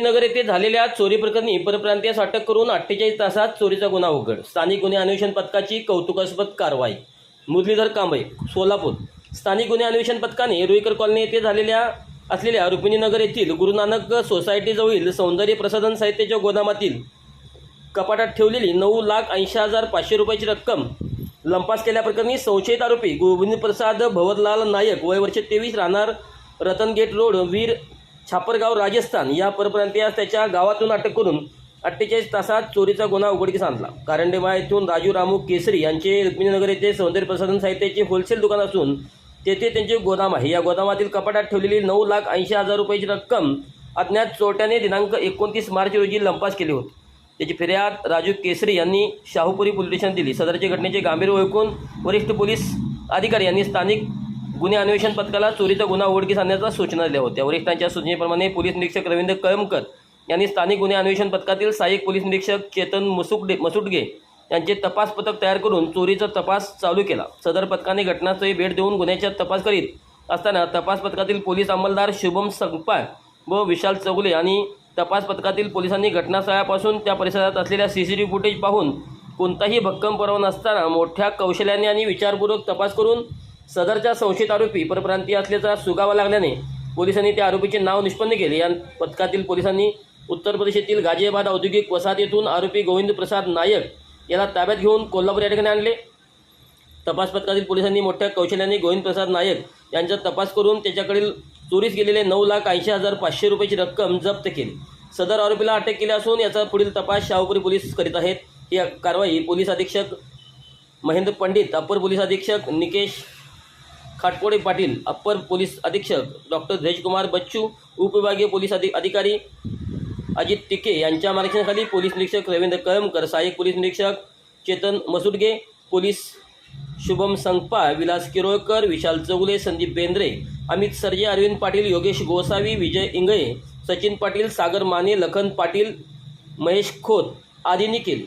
झालेल्या चोरी प्रकरणी परप्रांतीयास अटक करून अठ्ठेचाळीस तासात चोरीचा गुन्हा उघड. स्थानिक गुन्हे अन्वेषण पथकाची कौतुकास्पद कारवाई. मुरलीधर कांबळे सोलापूर. स्थानिक गुन्हे अन्वेषण पथकाने रुईकर कॉलनी येथे झालेल्या असलेल्या रुक्मिणीनगर येथील गुरुनानक सोसायटीजवळील सौंदर्य प्रसाधन साहित्याच्या गोदामातील कपाटात ठेवलेली नऊ लाख ऐंशी हजार पाचशे रुपयाची रक्कम लंपास केल्याप्रकरणी संशयित आरोपी गोविंदप्रसाद भवरलाल नायक वय वर्ष तेवीस राहणार रतन गेट रोड वीर छापरगाव राजस्थान या परप्रांतीयास त्याच्या गावातून अटक करून अठ्ठेचाळीस तासात चोरीचा गुन्हा उघडकीस आणला. कारंडेमा येथून राजू रामू केसरी यांचे रुक्मिणीनगर येथे सौंदर्य प्रसाधन साहित्याचे होलसेल दुकान असून तेथे त्यांचे गोदाम आहे. या गोदामातील कपाटात ठेवलेली नऊ लाख ऐंशी हजार रुपयाची रक्कम अज्ञात चोरट्याने दिनांक एकोणतीस मार्च रोजी लंपास केली होती. त्याची फिर्याद राजू केसरी यांनी शाहूपुरी पोलीस स्टेशन दिली. सदरच्या घटनेचे गांभीर्य ओळखून वरिष्ठ पोलीस अधिकारी यांनी स्थानिक गुन्हे अन्वेषण पथकाला चोरीचा गुन्हा उघडकीस आणण्याच्या सूचना दिल्या होत्या. वरिष्ठांच्या सूचनेप्रमाणे पोलीस निरीक्षक रवींद्र कळमकर यांनी स्थानिक गुन्हे अन्वेषण पथकातील सहाय्यक पोलीस निरीक्षक चेतन मसुकडे मसुटगे यांचे तपास पथक तयार करून चोरीचा तपास चालू केला. सदर पथकाने घटनास्थळी भेट देऊन गुन्ह्याचा तपास करीत असताना तपास पथकातील पोलीस अंमलदार शुभम संगपाळ व विशाल चौगुले आणि तपास पथकातील पोलिसांनी घटनास्थळापासून त्या परिसरात असलेल्या C C T V footage पाहून कोणताही भक्कम पुरावा नसताना मोठ्या कौशल्याने आणि विचारपूर्वक तपास करून सदरचा संशयित आरोपी परप्रांतीय असल्याचा सुगावा लागल्याने पोलिसांनी त्या आरोपीचे नाव निष्पन्न केले. या पथकातील पोलिसांनी उत्तर प्रदेशातील गाझियाबाद औद्योगिक वसाहत येथून आरोपी गोविंद प्रसाद नायक याला ताब्यात घेऊन कोल्हापूर या ठिकाणी आणले. तपास पथकातील पोलिसांनी मोठ्या कौशल्याने गोविंद प्रसाद नायक यांचा तपास करून त्याच्याकडील चोरीस गेलेले नऊ लाख ऐंशी हजार पाचशे रुपयाची रक्कम जप्त केली. सदर आरोपीला अटक केली असून याचा पुढील तपास शाहूपुरी पोलीस करीत आहेत. ही कारवाई पोलीस अधीक्षक महेंद्र पंडित अप्पर पोलीस अधीक्षक निकेश खाटकोडे पाटील अप्पर पोलीस अधीक्षक डॉक्टर धीरजकुमार बच्चू उपविभागीय पोलीस अधि अधिकारी अजित टिके यांच्या मार्गदर्शनाखाली पोलीस निरीक्षक रवींद्र कळमकर सहाय्यक पोलीस निरीक्षक चेतन मसुडगे पोलीस शुभम संगपा विलास किरोळकर विशाल चौगुले संदीप बेंद्रे अमित सर्जे अरविंद पाटील योगेश गोसावी विजय इंगळे सचिन पाटील सागर माने लखन पाटील महेश खोत आदींनी केली.